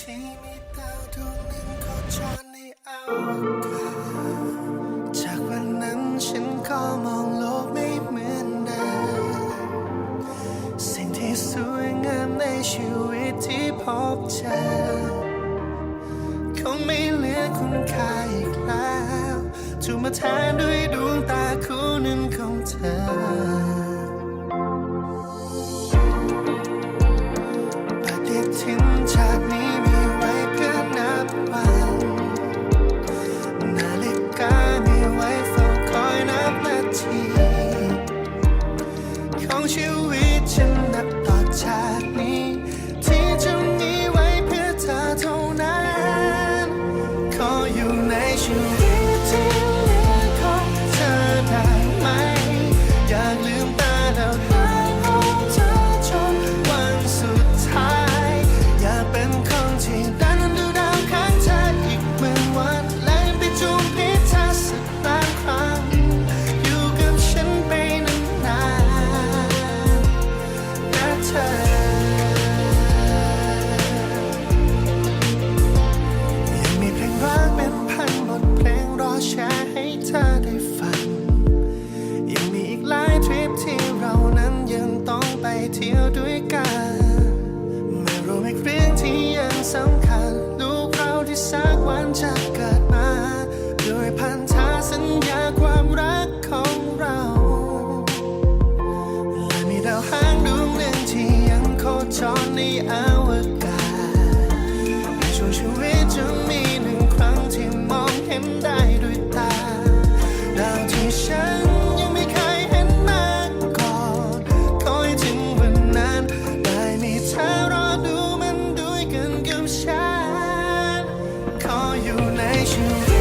ที่มีดาวดวงหนึ่งโคจอรในอวกาศจากวันนั้นฉันก็มองโลกไม่เหมือนเดิมสิ่งที่สวยงามในชีวิตที่พบเจอคงไม่เหลือคุณค่าอีกแล้วถูกมาแทนด้วยดวงตาคู่หนึ่งของเธอ เที่ยวด้วยกันไม่รู้อีกเรื่องที่ยังสำคัญ ลูกเราที่สักวันจะเกิดมา โดยพันธาสัญญาความรักของเราและมีดาวหางดวงหนึ่งที่ยังโคจรในอา you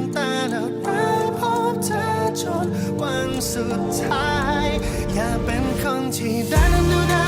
มตาแล้วได้พบเธอจนวันสุดท้าย อย่าเป็นคนที่ได้นั้นดูได้